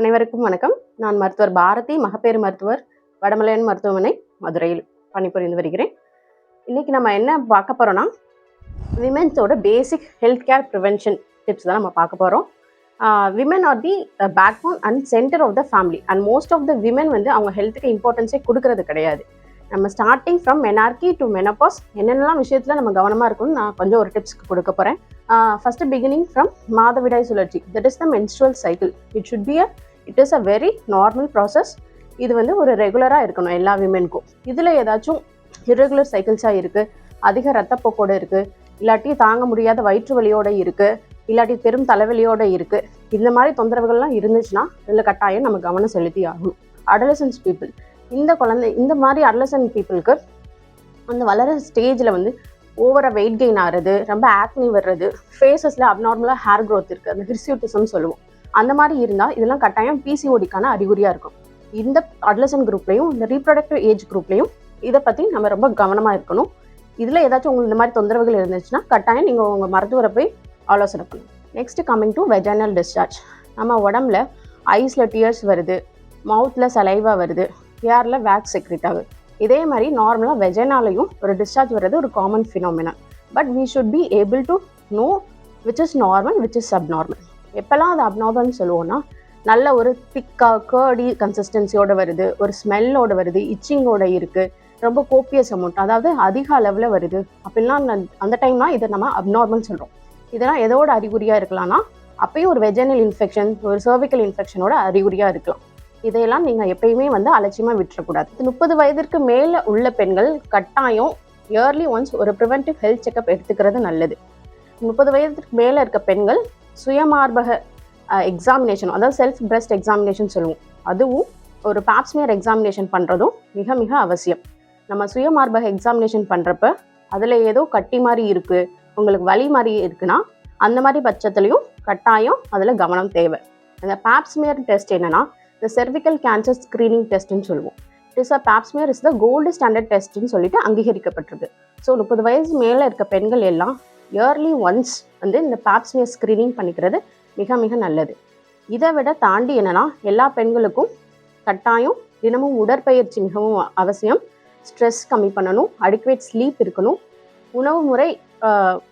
அனைவருக்கும் வணக்கம். நான் மருத்துவர் பாரதி மகப்பேறு மருத்துவர் வடமலையன் மருத்துவமனை மதுரையில் பணிபுரிந்து வருகிறேன். இன்றைக்கி நம்ம என்ன பார்க்க போகிறோன்னா விமென்ஸோட basic health care prevention tips தான் நம்ம பார்க்க போகிறோம் women are the backbone and center of the family and most of the women வந்து அவங்க ஹெல்த்துக்கு இம்பார்ட்டன்ஸே கொடுக்கறது கிடையாது. நம்ம starting from menarche to menopause என்னென்னலாம் விஷயத்தில் நம்ம கவனமாக இருக்கும்னு நான் கொஞ்சம் ஒரு டிப்ஸ்க்கு கொடுக்க போகிறேன் ஃபஸ்ட்டு பிகினிங் ஃப்ரம் மாதவிடாய் சுழற்சி. That is the menstrual cycle it should be a it is a very normal process இது வந்து ஒரு ரெகுலராக இருக்கணும் எல்லா விமென்க்கும் இதில் ஏதாச்சும் இரெகுலர் சைக்கிள்ஸாக இருக்குது அதிக ரத்தப்போக்கோடு இருக்குது இல்லாட்டி தாங்க முடியாத வயிற்று வலியோடு இருக்குது இல்லாட்டி பெரும் தலைவலியோடு இருக்குது இந்த மாதிரி தொந்தரவுகள்லாம் இருந்துச்சுன்னா இதில் கட்டாயம் நம்ம கவனம் செலுத்தி ஆகணும். அடலசன்ஸ் பீப்புள் இந்த குழந்தை இந்த மாதிரி அடலசன் பீப்புளுக்கு அந்த வளர ஸ்டேஜில் வந்து ஓவராக வெயிட் கெயின் ஆகிறது ரொம்ப ஆக்னி வர்றது ஃபேஸஸில் அப்நார்மலாக ஹேர் க்ரோத் இருக்குது அந்த ஹிர்சியூட்டிசம் சொல்லுவோம். அந்த மாதிரி இருந்தால் இதெல்லாம் கட்டாயம் பிசிஓடிக்கான அறிகுறியாக இருக்கும். இந்த அட்லசன் குரூப்லையும் இந்த ரீப்ரொடக்டிவ் ஏஜ் குரூப்லையும் இதை பற்றி நம்ம ரொம்ப கவனமாக இருக்கணும். இதில் ஏதாச்சும் உங்களுக்கு இந்த மாதிரி தொந்தரவுகள் இருந்துச்சுன்னா கட்டாயம் நீங்கள் உங்கள் மருத்துவரை போய் ஆலோசனை பண்ணணும் next coming to vaginal discharge நம்ம உடம்புல ஐஸில் டியர்ஸ் வருது மவுத்தில் சலைவா வருது ஏரில் வேக்ஸ் செக்ரிட் ஆகுது. இதே மாதிரி நார்மலாக வெஜைனாலையும் ஒரு டிஸ்சார்ஜ் வர்றது ஒரு common phenomena but we should be able to know which is normal which is subnormal எப்போல்லாம் அது அப்நார்மல்னு சொல்லுவோம்னா நல்ல ஒரு திக்காக கேர்டி கன்சிஸ்டன்சியோட வருது ஒரு ஸ்மெல்லோட வருது இச்சிங்கோட இருக்குது ரொம்ப கோப்பியஸ் அமௌண்ட் அதாவது அதிக அளவில் வருது. அப்படிலாம் அந்த டைம்னா இதை நம்ம அப்நார்மல் சொல்கிறோம் இதெல்லாம் எதோட அறிகுறியாக இருக்கலாம்னா அப்பயும் ஒரு வெஜனல் இன்ஃபெக்ஷன் ஒரு சர்விக்கல் இன்ஃபெக்ஷனோட அறிகுறியாக இருக்கலாம். இதையெல்லாம் நீங்கள் எப்பயுமே வந்து அலட்சியமாக விட்டுறக்கூடாது. முப்பது வயதிற்கு மேலே உள்ள பெண்கள் கட்டாயம் இயர்லி ஒன்ஸ் ஒரு ப்ரிவென்டிவ் ஹெல்த் செக்அப் எடுத்துக்கிறது நல்லது. முப்பது வயதிற்கு மேலே இருக்க பெண்கள் சுயமார்பக எக்ஸாமினேஷன் அதாவது செல்ஃப் பிரஸ்ட் எக்ஸாமினேஷன் சொல்லுவோம். அதுவும் ஒரு பாப்ஸ்மியர் எக்ஸாமினேஷன் பண்ணுறதும் மிக மிக அவசியம். நம்ம சுயமார்பக எக்ஸாமினேஷன் பண்ணுறப்ப அதில் ஏதோ கட்டி மாதிரி இருக்குது உங்களுக்கு வலி மாதிரி இருக்குன்னா அந்த மாதிரி பட்சத்துலையும் கட்டாயம் அதில் கவனம் தேவை. அந்த பாப்ஸ்மியர் டெஸ்ட் என்னென்னா இந்த செர்விக்கல் கேன்சர் ஸ்க்ரீனிங் டெஸ்ட்னு சொல்லுவோம். It is a pap smear is the gold standard டெஸ்ட்னு சொல்லிட்டு அங்கீகரிக்கப்பட்டிருக்கு. ஸோ முப்பது வயசு மேலே இருக்க பெண்கள் எல்லாம் இயர்லி ஒன்ஸ் வந்து இந்த பேப்ஸ்மியர் ஸ்க்ரீனிங் பண்ணிக்கிறது மிக மிக நல்லது. இதை விட தாண்டி என்னன்னா எல்லா பெண்களுக்கும் கட்டாயம் தினமும் உடற்பயிற்சி மிகவும் அவசியம். ஸ்ட்ரெஸ் கம்மி பண்ணணும் அடிக்குவேட் ஸ்லீப் இருக்கணும் உணவு முறை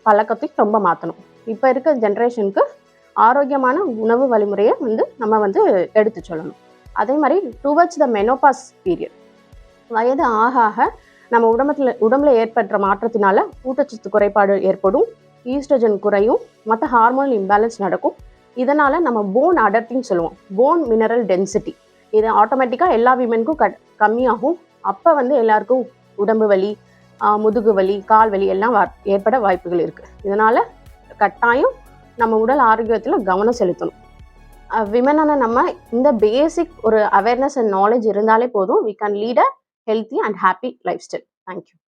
பழக்கத்தை ரொம்ப மாற்றணும் இப்போ இருக்க ஜென்ரேஷனுக்கு ஆரோக்கியமான உணவு வழிமுறையை வந்து நம்ம வந்து எடுத்து சொல்லணும். அதே மாதிரி டுவர்ட்ஸ் த மெனோபாஸ் பீரியட் வயது ஆக ஆக நம்ம உடம்புல உடம்புல ஏற்படுற மாற்றத்தினால ஊட்டச்சத்து குறைபாடு ஏற்படும் ஈஸ்ட்ரஜன் குறையும் மற்ற ஹார்மோனல் இம்பேலன்ஸ் நடக்கும். இதனால் நம்ம போன் அடர்த்தின்னு சொல்லுவோம். போன் மினரல் டென்சிட்டி இது ஆட்டோமேட்டிக்காக எல்லா விமென்க்கும் கட் கம்மியாகும். அப்போ வந்து எல்லாருக்கும் உடம்பு வலி முதுகு வலி கால் வலி எல்லாம் ஏற்பட வாய்ப்புகள் இருக்குது இதனால் கட்டாயம் நம்ம உடல் ஆரோக்கியத்தில் கவனம் செலுத்தணும். விமனான நம்ம இந்த பேசிக் ஒரு அவேர்னஸ் அண்ட் நாலேஜ் இருந்தாலே போதும். We can lead a healthy and happy lifestyle. Thank you.